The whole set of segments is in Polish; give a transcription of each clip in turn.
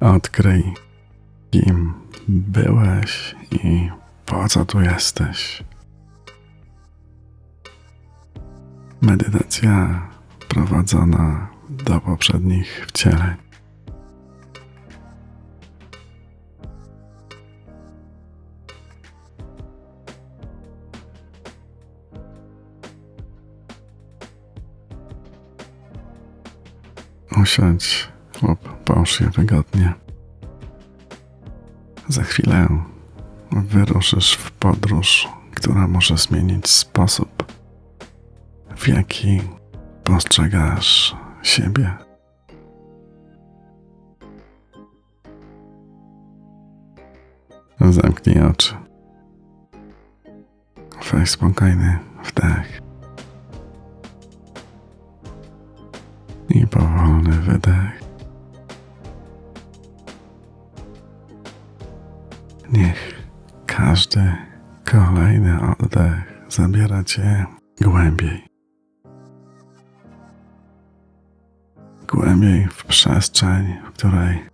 Odkryj, kim byłeś i po co tu jesteś. Medytacja prowadzona do poprzednich wcieleń. Usiądź lub połóż się wygodnie. Za chwilę wyruszysz w podróż, która może zmienić sposób, w jaki postrzegasz siebie. Zamknij oczy. Weź spokojny wdech. I powolny wydech. Niech każdy kolejny oddech zabiera cię głębiej. Głębiej w przestrzeń, w której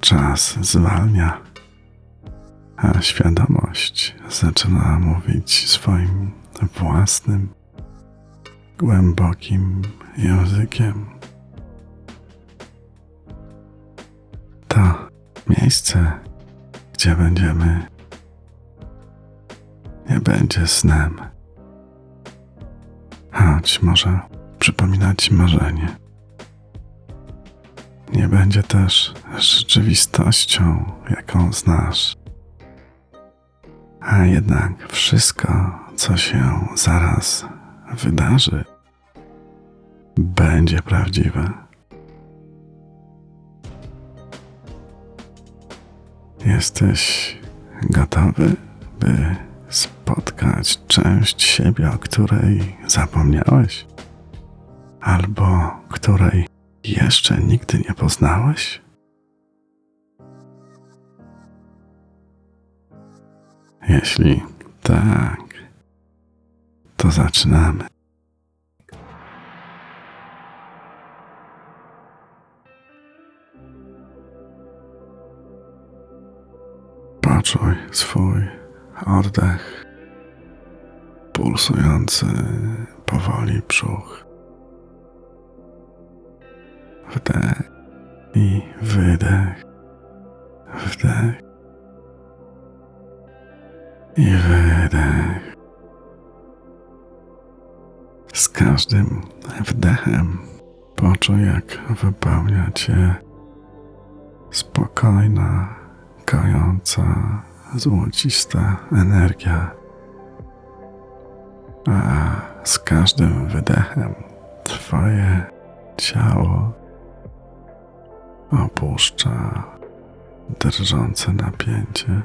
czas zwalnia, a świadomość zaczyna mówić swoim własnym, głębokim językiem. To miejsce, gdzie będziemy, nie będzie snem, choć może przypominać marzenie. Nie będzie też rzeczywistością, jaką znasz. A jednak wszystko, co się zaraz wydarzy, będzie prawdziwe. Jesteś gotowy, by spotkać część siebie, o której zapomniałeś, albo której jeszcze nigdy nie poznałeś? Jeśli tak, to zaczynamy. Poczuj swój oddech, pulsujący powoli brzuch. Wdech i wydech. Wdech i wydech. Z każdym wdechem poczuj, jak wypełnia cię spokojna, kojąca, złocista energia. A z każdym wydechem twoje ciało opuszcza drżące napięcie.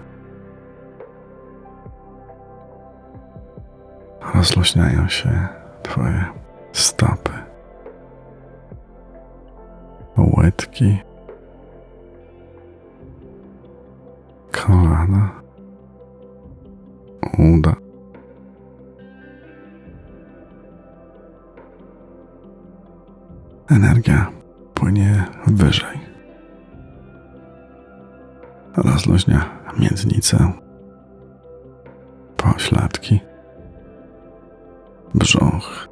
Rozluźniają się Twoje stopy, łydki, kolana, uda. Energia płynie wyżej. Rozluźnia miednicę, pośladki, brzuch,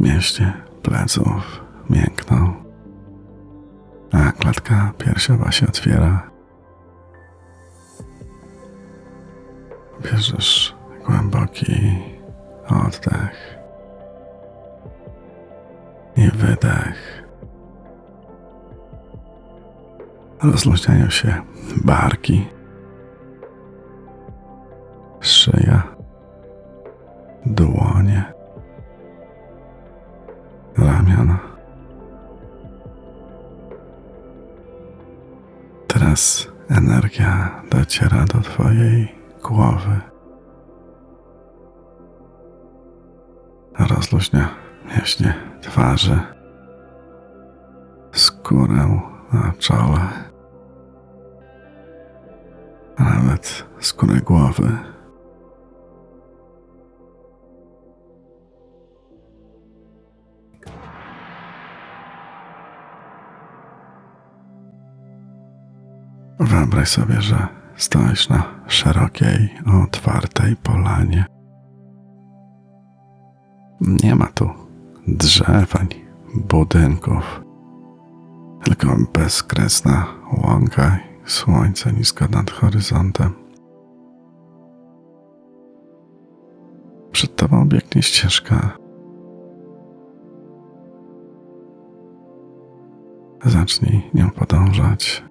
mięśnie pleców. Miękną, a klatka piersiowa się otwiera. Bierzesz głęboki oddech i wydech. Rozluźniają się barki, Teraz energia dociera do Twojej głowy. Rozluźnia mięśnie twarzy, skórę na czole, nawet skórę głowy. Sobie, że stoisz na szerokiej, otwartej polanie. Nie ma tu drzew ani budynków, tylko bezkresna łąka i słońce nisko nad horyzontem. Przed tobą biegnie ścieżka. Zacznij nią podążać.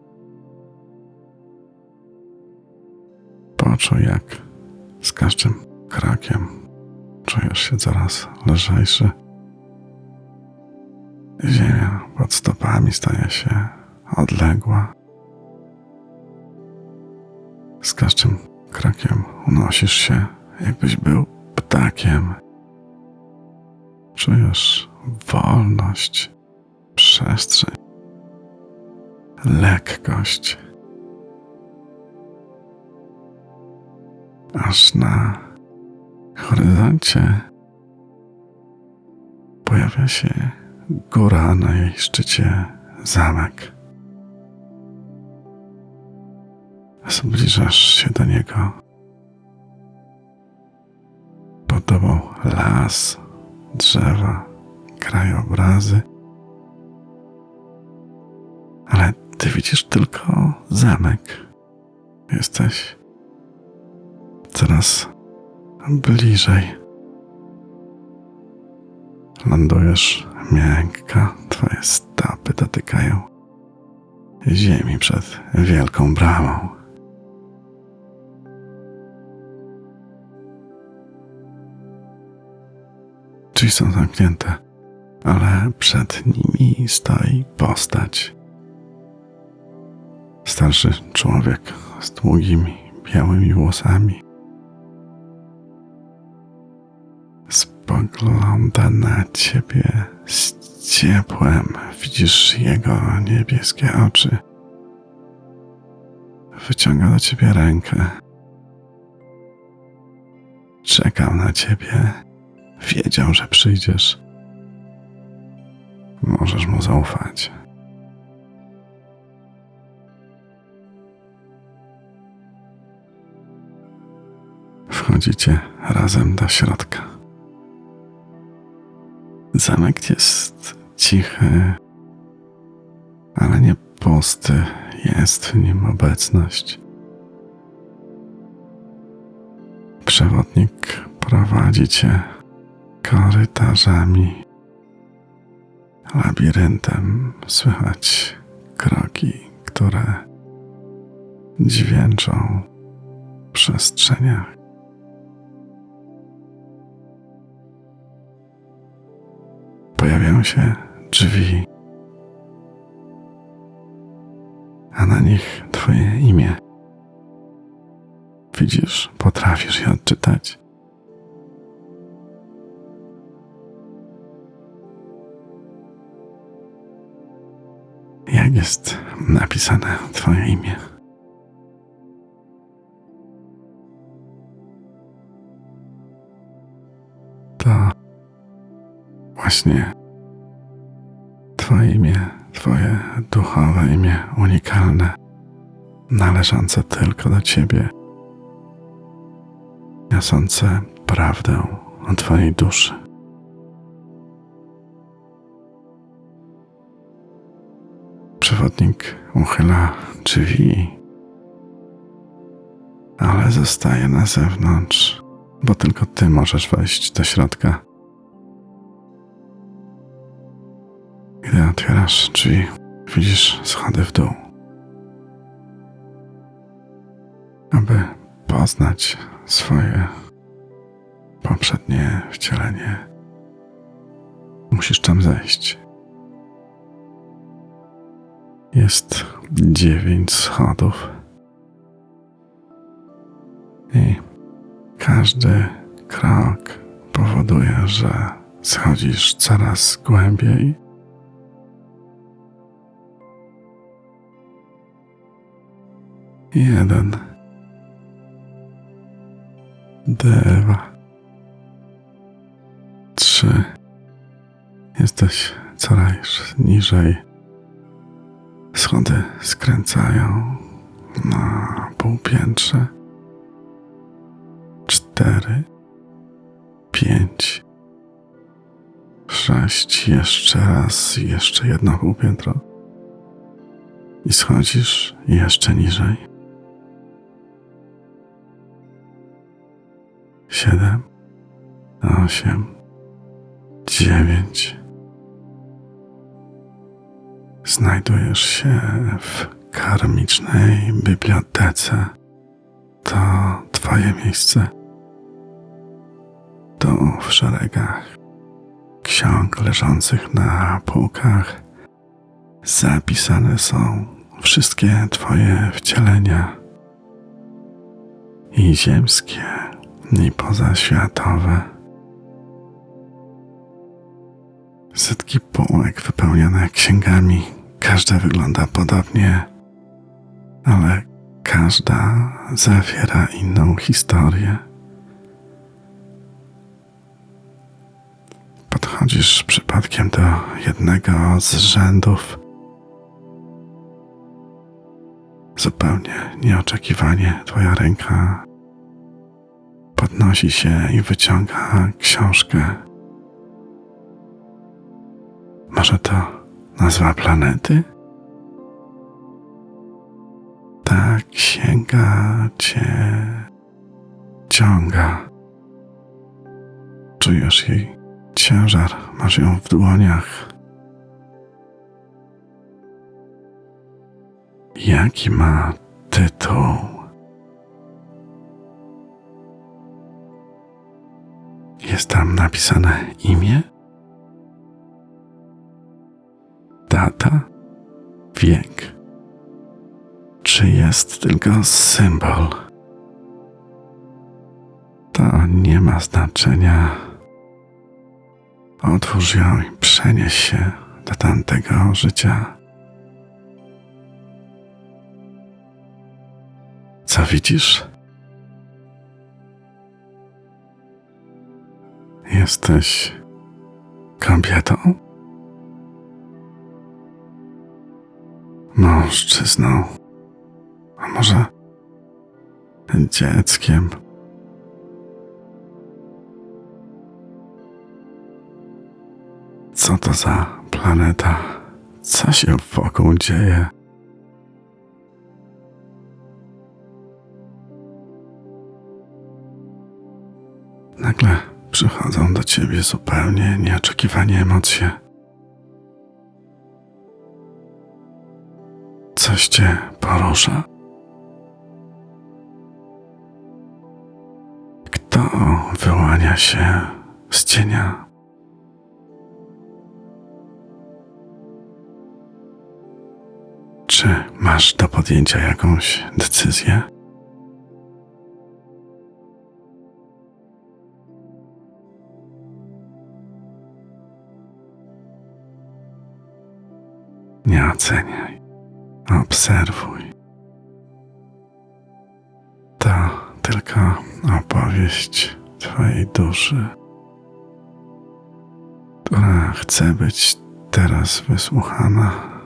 Poczuj, jak z każdym krokiem czujesz się coraz lżejszy. Ziemia pod stopami staje się odległa. Z każdym krokiem unosisz się, jakbyś był ptakiem. Czujesz wolność, przestrzeń, lekkość. Aż na horyzoncie pojawia się góra, na jej szczycie zamek. Zbliżasz się do niego. Pod tobą las, drzewa, krajobrazy. Ale ty widzisz tylko zamek. Jesteś coraz bliżej. Lądujesz miękko, twoje stopy dotykają ziemi przed wielką bramą. Drzwi są zamknięte, ale przed nimi stoi postać. Starszy człowiek z długimi, białymi włosami. Spogląda na ciebie z ciepłem. Widzisz jego niebieskie oczy. Wyciąga do ciebie rękę. Czekał na ciebie. Wiedział, że przyjdziesz. Możesz mu zaufać. Wchodzicie razem do środka. Zamek jest cichy, ale nie pusty. Jest w nim obecność. Przewodnik prowadzi cię korytarzami, labiryntem. Słychać kroki, które dźwięczą w przestrzeniach. Pojawiają się drzwi, a na nich Twoje imię. Widzisz, potrafisz je odczytać. Jak jest napisane Twoje imię? To właśnie duchowe imię, unikalne, należące tylko do Ciebie, niosące prawdę o Twojej duszy. Przewodnik uchyla drzwi, ale zostaje na zewnątrz, bo tylko Ty możesz wejść do środka. Gdy otwierasz drzwi, widzisz schody w dół. Aby poznać swoje poprzednie wcielenie, musisz tam zejść. Jest dziewięć schodów. I każdy krok powoduje, że schodzisz coraz głębiej. Jeden. Dwa. Trzy. Jesteś coraz niżej. Schody skręcają na półpiętrze. Cztery, pięć, sześć, jeszcze raz, jeszcze jedno półpiętro. I schodzisz jeszcze niżej. Siedem, osiem, dziewięć. Znajdujesz się w karmicznej bibliotece. To Twoje miejsce. Tu w szeregach ksiąg leżących na półkach zapisane są wszystkie Twoje wcielenia i ziemskie, i pozaświatowe. Setki półek wypełnione księgami, każda wygląda podobnie, ale każda zawiera inną historię. Podchodzisz przypadkiem do jednego z rzędów. Zupełnie nieoczekiwanie Twoja ręka podnosi się i wyciąga książkę. Może to nazwa planety? Ta księga cię ciąga. Czujesz jej ciężar, masz ją w dłoniach. Jaki ma tytuł? Jest tam napisane imię? Data? Wiek? Czy jest tylko symbol? To nie ma znaczenia. Otwórz ją i przenieś się do tamtego życia. Co widzisz? Jesteś kobietą? Mężczyzną? A może dzieckiem? Co to za planeta? Co się wokół dzieje? Nagle przychodzą do ciebie zupełnie nieoczekiwanie emocje. Coś cię porusza? Kto wyłania się z cienia? Czy masz do podjęcia jakąś decyzję? Oceniaj, obserwuj. To tylko opowieść Twojej duszy, która chce być teraz wysłuchana.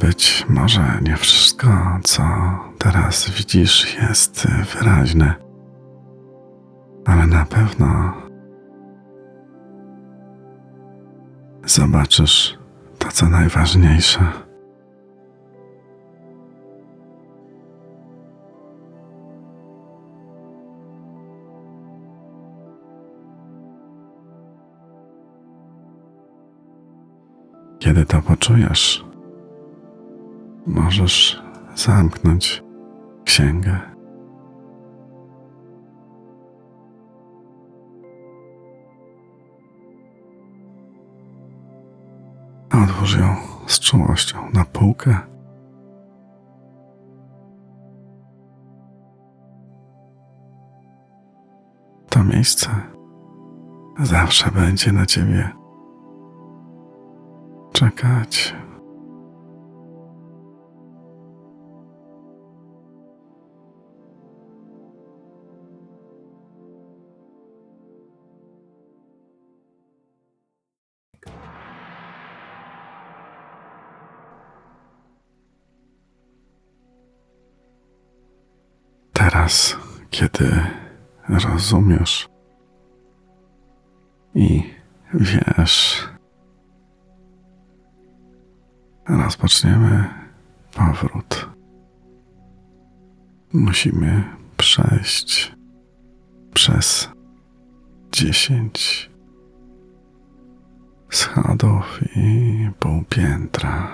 Być może nie wszystko, co teraz widzisz, jest wyraźne, ale na pewno zobaczysz to, co najważniejsze. Kiedy to poczujesz, możesz zamknąć księgę. Odłóż ją z czułością na półkę. To miejsce zawsze będzie na ciebie czekać. Teraz, kiedy rozumiesz i wiesz, rozpoczniemy powrót. Musimy przejść przez dziesięć schodów i pół piętra.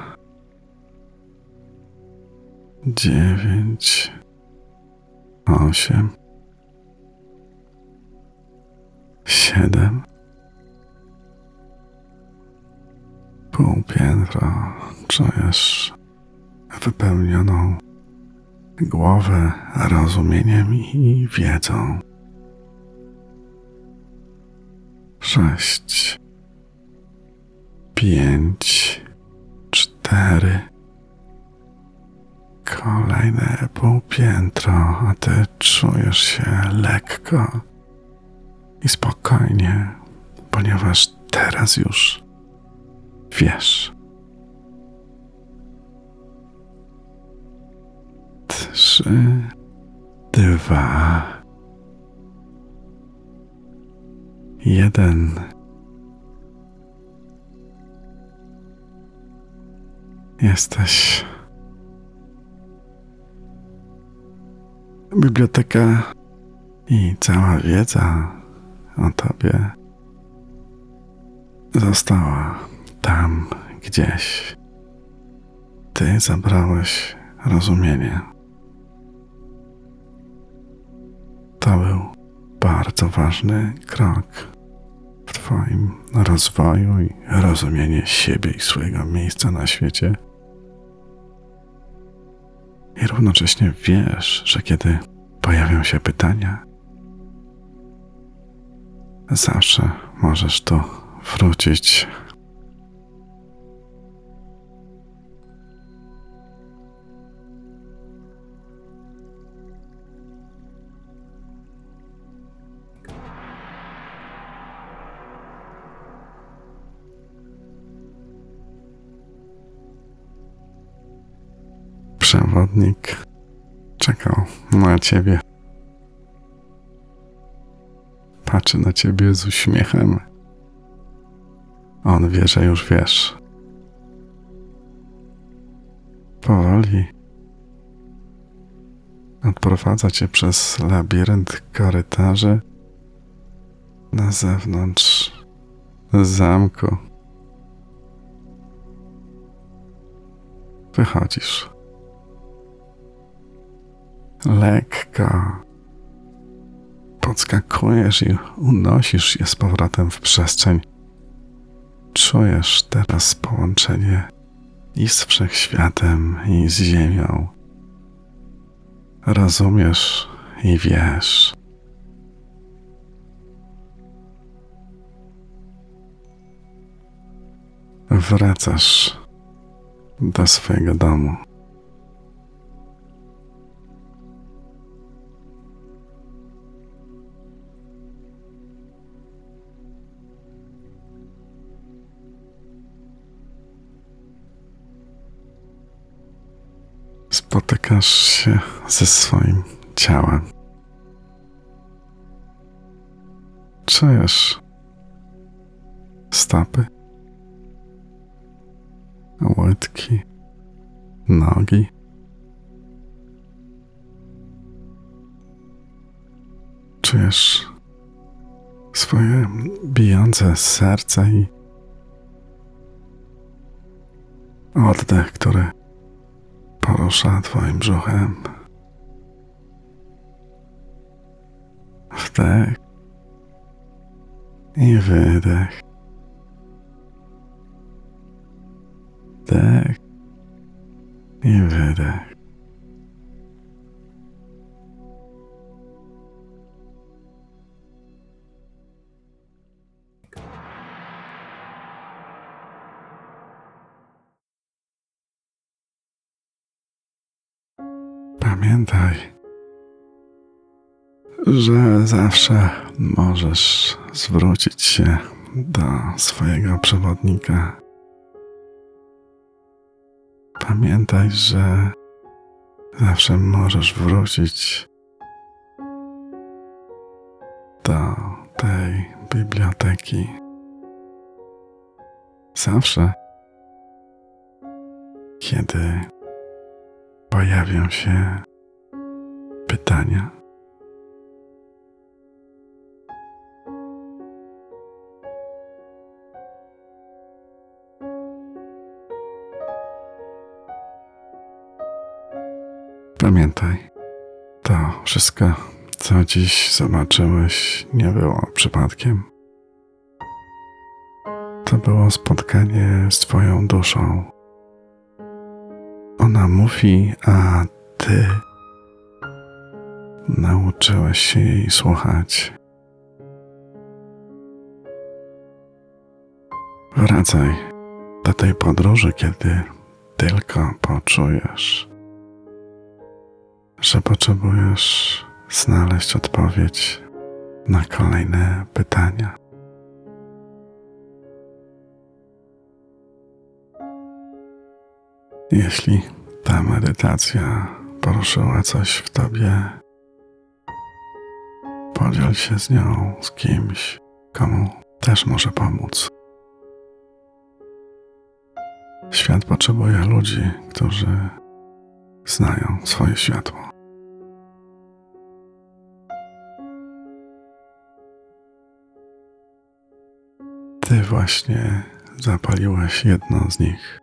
Dziewięć, osiem, siedem, pół piętra. Czujesz wypełnioną głowę rozumieniem i wiedzą. Sześć, pięć, cztery. Kolejne półpiętro, a ty czujesz się lekko i spokojnie, ponieważ teraz już wiesz. Trzy, dwa, jeden. Jesteś. Biblioteka i cała wiedza o tobie została tam gdzieś. Ty zabrałeś rozumienie. To był bardzo ważny krok w Twoim rozwoju i rozumienie siebie i swojego miejsca na świecie. Równocześnie wiesz, że kiedy pojawią się pytania, zawsze możesz tu wrócić. Przewodnik czekał na ciebie. Patrzy na ciebie z uśmiechem. On wie, że już wiesz. Powoli odprowadza cię przez labirynt korytarzy na zewnątrz zamku. Wychodzisz. Lekko podskakujesz i unosisz się z powrotem w przestrzeń. Czujesz teraz połączenie i z wszechświatem, i z ziemią. Rozumiesz i wiesz. Wracasz do swojego domu. Spotykasz się ze swoim ciałem. Czujesz stopy, łydki, nogi. Czujesz swoje bijące serce i oddech, który porusza twoim brzuchem. Wdech i wydech. Wdech i wydech. Że zawsze możesz zwrócić się do swojego przewodnika. Pamiętaj, że zawsze możesz wrócić do tej biblioteki. Zawsze, kiedy pojawią się pytania, pamiętaj, to wszystko, co dziś zobaczyłeś, nie było przypadkiem. To było spotkanie z Twoją duszą. Ona mówi, a Ty nauczyłeś się jej słuchać. Wracaj do tej podróży, kiedy tylko poczujesz, że potrzebujesz znaleźć odpowiedź na kolejne pytania. Jeśli ta medytacja poruszyła coś w tobie, podziel się z nią z kimś, komu też może pomóc. Świat potrzebuje ludzi, którzy znają swoje światło. Właśnie zapaliłeś jedno z nich.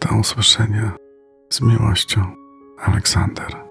Do usłyszenia z miłością, Aleksander.